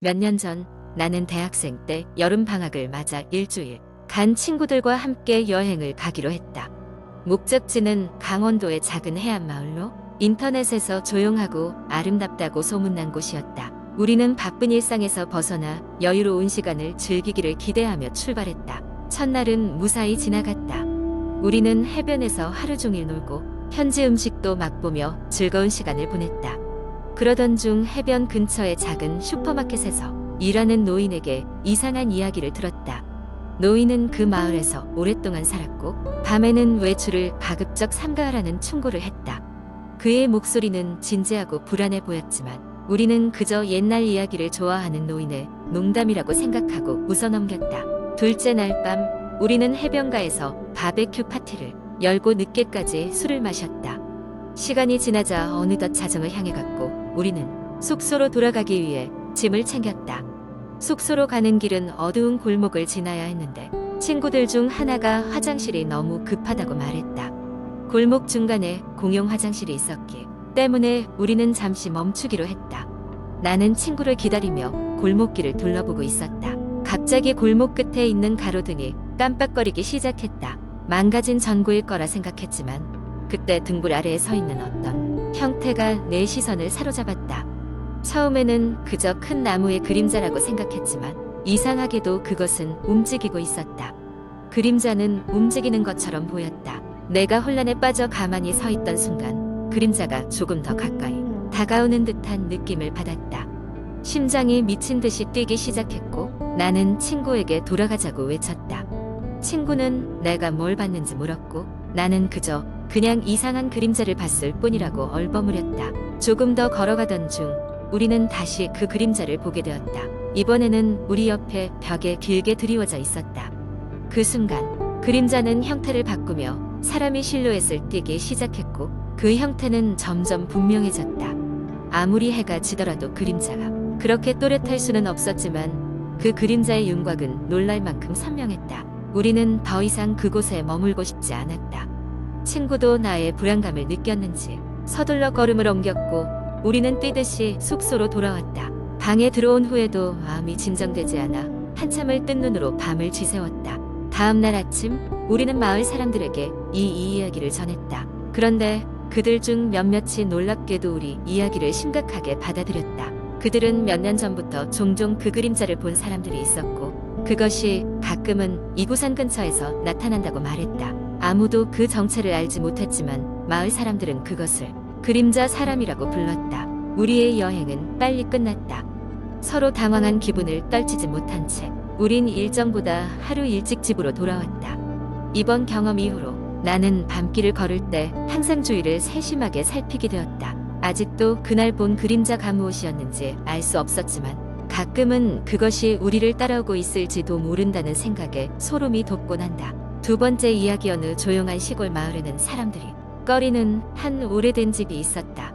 몇 년 전 나는 대학생 때 여름 방학을 맞아 일주일 간 친구들과 함께 여행을 가기로 했다. 목적지는 강원도의 작은 해안 마을로 인터넷에서 조용하고 아름답다고 소문난 곳이었다. 우리는 바쁜 일상에서 벗어나 여유로운 시간을 즐기기를 기대하며 출발했다. 첫날은 무사히 지나갔다. 우리는 해변에서 하루 종일 놀고 현지 음식도 맛보며 즐거운 시간을 보냈다. 그러던 중 해변 근처의 작은 슈퍼마켓에서 일하는 노인에게 이상한 이야기를 들었다. 노인은 그 마을에서 오랫동안 살았고 밤에는 외출을 가급적 삼가하라는 충고를 했다. 그의 목소리는 진지하고 불안해 보였지만 우리는 그저 옛날 이야기를 좋아하는 노인의 농담이라고 생각하고 웃어넘겼다. 둘째 날 밤 우리는 해변가에서 바베큐 파티를 열고 늦게까지 술을 마셨다. 시간이 지나자 어느덧 자정을 향해 갔고 우리는 숙소로 돌아가기 위해 짐을 챙겼다. 숙소로 가는 길은 어두운 골목을 지나야 했는데 친구들 중 하나가 화장실이 너무 급하다고 말했다. 골목 중간에 공용 화장실이 있었기 때문에 우리는 잠시 멈추기로 했다. 나는 친구를 기다리며 골목길을 둘러보고 있었다. 갑자기 골목 끝에 있는 가로등이 깜빡거리기 시작했다. 망가진 전구일 거라 생각했지만 그때 등불 아래에 서 있는 어떤 형태가 내 시선을 사로잡았다. 처음에는 그저 큰 나무의 그림자라고 생각했지만 이상하게도 그것은 움직이고 있었다. 그림자는 움직이는 것처럼 보였다. 내가 혼란에 빠져 가만히 서 있던 순간 그림자가 조금 더 가까이 다가오는 듯한 느낌을 받았다. 심장이 미친 듯이 뛰기 시작했고 나는 친구에게 돌아가자고 외쳤다. 친구는 내가 뭘 봤는지 물었고 나는 그저 그냥 이상한 그림자를 봤을 뿐이라고 얼버무렸다. 조금 더 걸어가던 중 우리는 다시 그 그림자를 보게 되었다. 이번에는 우리 옆에 벽에 길게 드리워져 있었다. 그 순간 그림자는 형태를 바꾸며 사람이 실루엣을 띠기 시작했고 그 형태는 점점 분명해졌다. 아무리 해가 지더라도 그림자가 그렇게 또렷할 수는 없었지만 그 그림자의 윤곽은 놀랄 만큼 선명했다. 우리는 더 이상 그곳에 머물고 싶지 않았다. 친구도 나의 불안감을 느꼈는지 서둘러 걸음을 옮겼고 우리는 뛰듯이 숙소로 돌아왔다. 방에 들어온 후에도 마음이 진정되지 않아 한참을 뜬 눈으로 밤을 지새웠다. 다음 날 아침 우리는 마을 사람들에게 이, 이 이야기를 전했다. 그런데 그들 중 몇몇이 놀랍게도 우리 이야기를 심각하게 받아들였다. 그들은 몇 년 전부터 종종 그 그림자를 본 사람들이 있었고 그것이 가끔은 이구산 근처에서 나타난다고 말했다. 아무도 그 정체를 알지 못했지만 마을 사람들은 그것을 그림자 사람이라고 불렀다. 우리의 여행은 빨리 끝났다. 서로 당황한 기분을 떨치지 못한 채 우린 일정보다 하루 일찍 집으로 돌아왔다. 이번 경험 이후로 나는 밤길을 걸을 때 항상 주위를 세심하게 살피게 되었다. 아직도 그날 본 그림자 가무옷이었는지 알 수 없었지만 가끔은 그것이 우리를 따라오고 있을지도 모른다는 생각에 소름이 돋곤 한다. 두 번째 이야기 어느 조용한 시골 마을에는 사람들이 꺼리는 한 오래된 집이 있었다.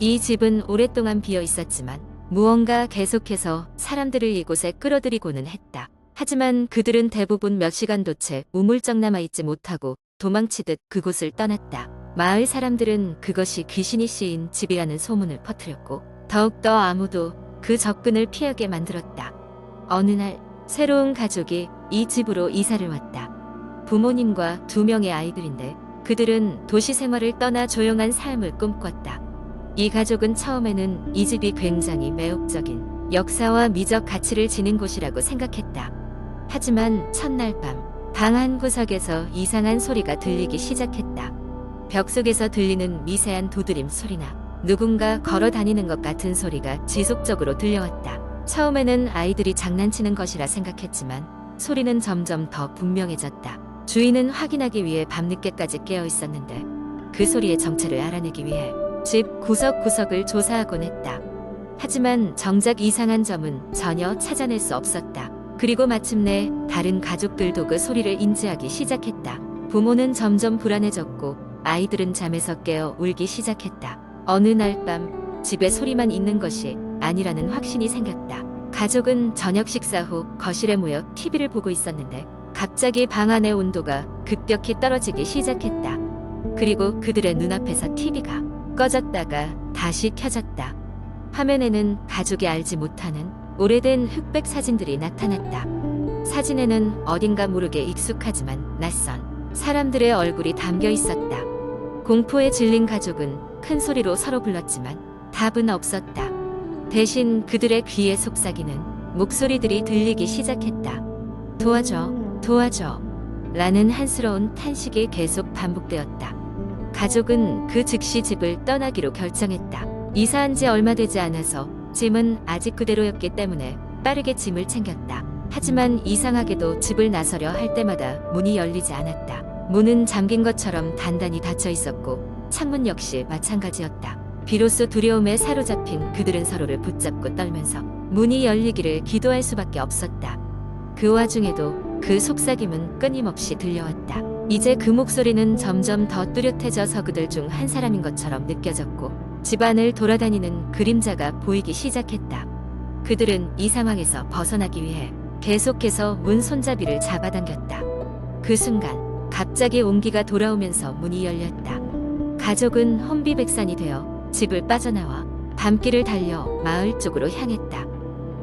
이 집은 오랫동안 비어 있었지만 무언가 계속해서 사람들을 이곳에 끌어들이고는 했다. 하지만 그들은 대부분 몇 시간도 채 우물쩍 남아있지 못하고 도망치듯 그곳을 떠났다. 마을 사람들은 그것이 귀신이 씌인 집이라는 소문을 퍼뜨렸고 더욱더 아무도 그 접근을 피하게 만들었다. 어느 날 새로운 가족이 이 집으로 이사를 왔다. 부모님과 두 명의 아이들인데 그들은 도시 생활을 떠나 조용한 삶을 꿈꿨다. 이 가족은 처음에는 이 집이 굉장히 매혹적인 역사와 미적 가치를 지닌 곳이라고 생각했다. 하지만 첫날 밤, 방 한 구석에서 이상한 소리가 들리기 시작했다. 벽 속에서 들리는 미세한 두드림 소리나 누군가 걸어 다니는 것 같은 소리가 지속적으로 들려왔다. 처음에는 아이들이 장난치는 것이라 생각했지만 소리는 점점 더 분명해졌다. 주인은 확인하기 위해 밤늦게까지 깨어 있었는데 그 소리의 정체를 알아내기 위해 집 구석구석을 조사하곤 했다. 하지만 정작 이상한 점은 전혀 찾아낼 수 없었다. 그리고 마침내 다른 가족들도 그 소리를 인지하기 시작했다. 부모는 점점 불안해졌고 아이들은 잠에서 깨어 울기 시작했다. 어느 날 밤 집에 소리만 있는 것이 아니라는 확신이 생겼다. 가족은 저녁 식사 후 거실에 모여 TV를 보고 있었는데 갑자기 방 안의 온도가 급격히 떨어지기 시작했다. 그리고 그들의 눈앞에서 TV가 꺼졌다가 다시 켜졌다. 화면에는 가족이 알지 못하는 오래된 흑백 사진들이 나타났다. 사진에는 어딘가 모르게 익숙하지만 낯선 사람들의 얼굴이 담겨 있었다. 공포에 질린 가족은 큰 소리로 서로 불렀지만 답은 없었다. 대신 그들의 귀에 속삭이는 목소리들이 들리기 시작했다. 도와줘, 도와줘. 라는 한스러운 탄식이 계속 반복되었다. 가족은 그 즉시 집을 떠나기로 결정했다. 이사한 지 얼마 되지 않아서 짐은 아직 그대로였기 때문에 빠르게 짐을 챙겼다. 하지만 이상하게도 집을 나서려 할 때마다 문이 열리지 않았다. 문은 잠긴 것처럼 단단히 닫혀 있었고 창문 역시 마찬가지였다. 비로소 두려움에 사로잡힌 그들은 서로를 붙잡고 떨면서 문이 열리기를 기도할 수밖에 없었다. 그 와중에도 그 속삭임은 끊임없이 들려왔다. 이제 그 목소리는 점점 더 뚜렷해져 서 그들 중 한 사람인 것처럼 느껴졌고 집안을 돌아다니는 그림자가 보이기 시작했다. 그들은 이 상황에서 벗어나기 위해 계속해서 문 손잡이를 잡아당겼다. 그 순간 갑자기 온기가 돌아오면서 문이 열렸다. 가족은 혼비백산이 되어 집을 빠져나와 밤길을 달려 마을 쪽으로 향했다.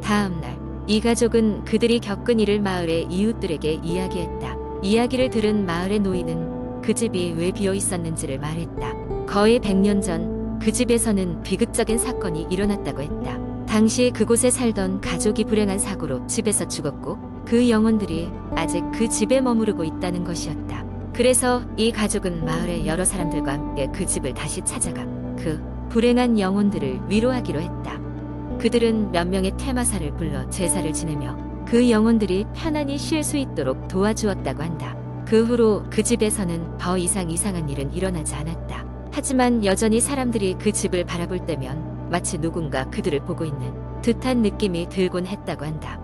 다음 날, 이 가족은 그들이 겪은 일을 마을의 이웃들에게 이야기했다. 이야기를 들은 마을의 노인은 그 집이 왜 비어 있었는지를 말했다. 거의 100년 전 그 집에서는 비극적인 사건이 일어났다고 했다. 당시 그곳에 살던 가족이 불행한 사고로 집에서 죽었고 그 영혼들이 아직 그 집에 머무르고 있다는 것이었다. 그래서 이 가족은 마을의 여러 사람들과 함께 그 집을 다시 찾아가 그 불행한 영혼들을 위로하기로 했다. 그들은 몇 명의 테마사를 불러 제사를 지내며 그 영혼들이 편안히 쉴 수 있도록 도와주었다고 한다. 그 후로 그 집에서는 더 이상 이상한 일은 일어나지 않았다. 하지만 여전히 사람들이 그 집을 바라볼 때면 마치 누군가 그들을 보고 있는 듯한 느낌이 들곤 했다고 한다.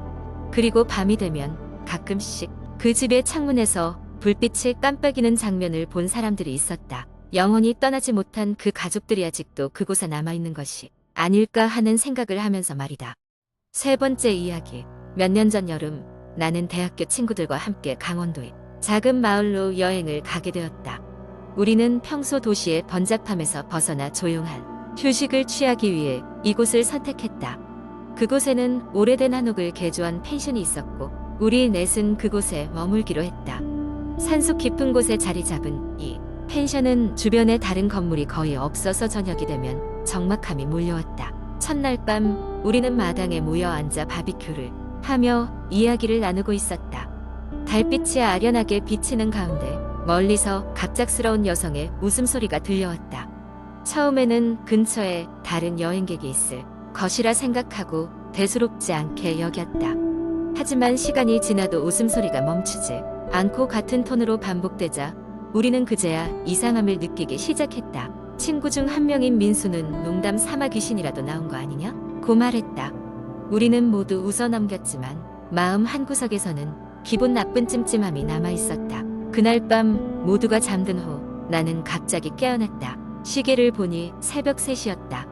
그리고 밤이 되면 가끔씩 그 집의 창문에서 불빛이 깜빡이는 장면을 본 사람들이 있었다. 영원히 떠나지 못한 그 가족들이 아직도 그곳에 남아있는 것이 아닐까 하는 생각을 하면서 말이다. 세 번째 이야기. 몇 년 전 여름, 나는 대학교 친구들과 함께 강원도의 작은 마을로 여행을 가게 되었다. 우리는 평소 도시의 번잡함에서 벗어나 조용한 휴식을 취하기 위해 이곳을 선택했다. 그곳에는 오래된 한옥을 개조한 펜션이 있었고, 우리 넷은 그곳에 머물기로 했다. 산속 깊은 곳에 자리 잡은 이 펜션은 주변에 다른 건물이 거의 없어서 저녁이 되면 적막함이 몰려왔다. 첫날 밤 우리는 마당에 모여 앉아 바비큐를 하며 이야기를 나누고 있었다. 달빛이 아련하게 비치는 가운데 멀리서 갑작스러운 여성의 웃음소리가 들려왔다. 처음에는 근처에 다른 여행객이 있을 것이라 생각하고 대수롭지 않게 여겼다. 하지만 시간이 지나도 웃음소리가 멈추지 않고 같은 톤으로 반복되자 우리는 그제야 이상함을 느끼기 시작했다. 친구 중 한 명인 민수는 농담 삼아 귀신이라도 나온 거 아니냐? 고 말했다. 우리는 모두 웃어 넘겼지만 마음 한구석에서는 기분 나쁜 찜찜함이 남아 있었다. 그날 밤 모두가 잠든 후 나는 갑자기 깨어났다. 시계를 보니 새벽 3시였다.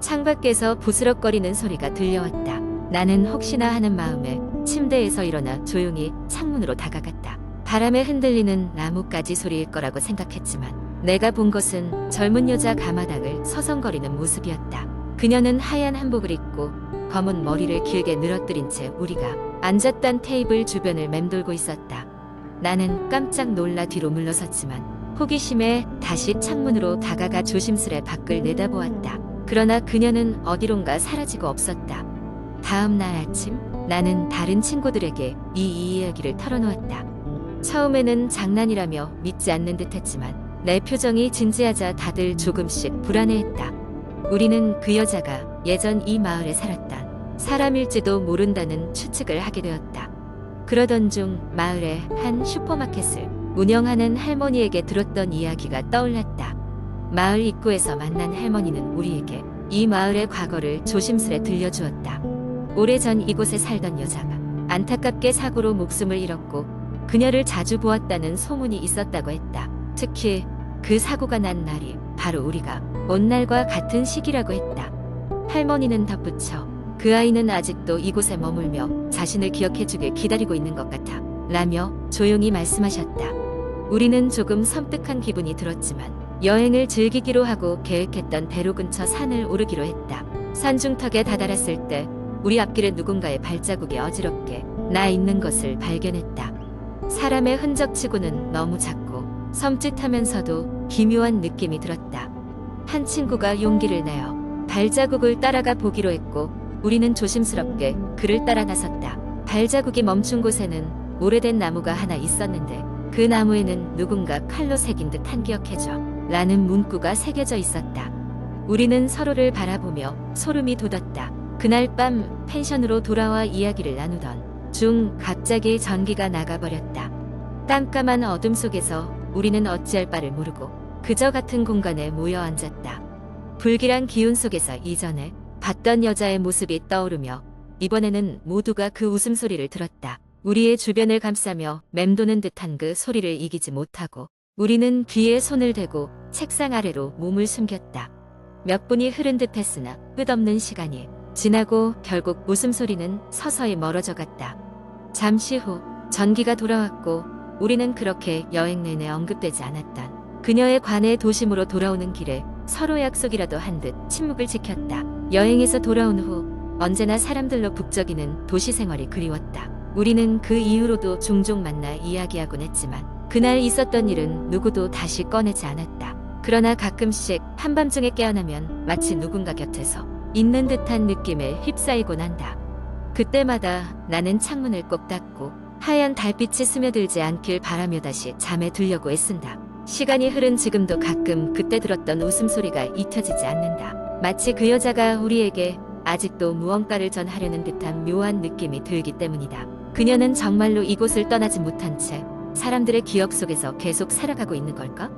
창밖에서 부스럭거리는 소리가 들려왔다. 나는 혹시나 하는 마음에 침대에서 일어나 조용히 창문으로 다가갔다. 바람에 흔들리는 나뭇가지 소리일 거라고 생각했지만 내가 본 것은 젊은 여자 가마닥을 서성거리는 모습이었다. 그녀는 하얀 한복을 입고 검은 머리를 길게 늘어뜨린 채 우리가 앉았던 테이블 주변을 맴돌고 있었다. 나는 깜짝 놀라 뒤로 물러섰지만 호기심에 다시 창문으로 다가가 조심스레 밖을 내다보았다. 그러나 그녀는 어디론가 사라지고 없었다. 다음 날 아침 나는 다른 친구들에게 이 이야기를 털어놓았다. 처음에는 장난이라며 믿지 않는 듯 했지만 내 표정이 진지하자 다들 조금씩 불안해했다. 우리는 그 여자가 예전 이 마을에 살았던 사람일지도 모른다는 추측을 하게 되었다. 그러던 중 마을의 한 슈퍼마켓을 운영하는 할머니에게 들었던 이야기가 떠올랐다. 마을 입구에서 만난 할머니는 우리에게 이 마을의 과거를 조심스레 들려주었다. 오래전 이곳에 살던 여자가 안타깝게 사고로 목숨을 잃었고 그녀를 자주 보았다는 소문이 있었다고 했다. 특히 그 사고가 난 날이 바로 우리가 온 날과 같은 시기라고 했다. 할머니는 덧붙여 그 아이는 아직도 이곳에 머물며 자신을 기억해주길 기다리고 있는 것 같아 라며 조용히 말씀하셨다. 우리는 조금 섬뜩한 기분이 들었지만 여행을 즐기기로 하고 계획했던 대로 근처 산을 오르기로 했다. 산중턱에 다다랐을 때 우리 앞길에 누군가의 발자국이 어지럽게 나 있는 것을 발견했다. 사람의 흔적치고는 너무 작고 섬찟하면서도 기묘한 느낌이 들었다. 한 친구가 용기를 내어 발자국을 따라가 보기로 했고 우리는 조심스럽게 그를 따라 나섰다. 발자국이 멈춘 곳에는 오래된 나무가 하나 있었는데 그 나무에는 누군가 칼로 새긴 듯 한 기억해줘 라는 문구가 새겨져 있었다. 우리는 서로를 바라보며 소름이 돋았다. 그날 밤 펜션으로 돌아와 이야기를 나누던 중 갑자기 전기가 나가버렸다. 깜깜한 어둠 속에서 우리는 어찌할 바를 모르고 그저 같은 공간에 모여 앉았다. 불길한 기운 속에서 이전에 봤던 여자의 모습이 떠오르며 이번에는 모두가 그 웃음소리를 들었다. 우리의 주변을 감싸며 맴도는 듯한 그 소리를 이기지 못하고 우리는 귀에 손을 대고 책상 아래로 몸을 숨겼다. 몇 분이 흐른 듯 했으나 끝없는 시간이 지나고 결국 웃음소리는 서서히 멀어져 갔다. 잠시 후 전기가 돌아왔고 우리는 그렇게 여행 내내 언급되지 않았던 그녀의 관의 도심으로 돌아오는 길에 서로 약속이라도 한 듯 침묵을 지켰다. 여행에서 돌아온 후 언제나 사람들로 북적이는 도시 생활이 그리웠다. 우리는 그 이후로도 종종 만나 이야기하곤 했지만 그날 있었던 일은 누구도 다시 꺼내지 않았다. 그러나 가끔씩 한밤중에 깨어나면 마치 누군가 곁에서 있는 듯한 느낌에 휩싸이곤 한다. 그때마다 나는 창문을 꼭 닫고 하얀 달빛이 스며들지 않길 바라며 다시 잠에 들려고 애쓴다. 시간이 흐른 지금도 가끔 그때 들었던 웃음소리가 잊혀지지 않는다. 마치 그 여자가 우리에게 아직도 무언가를 전하려는 듯한 묘한 느낌이 들기 때문이다. 그녀는 정말로 이곳을 떠나지 못한 채 사람들의 기억 속에서 계속 살아가고 있는 걸까?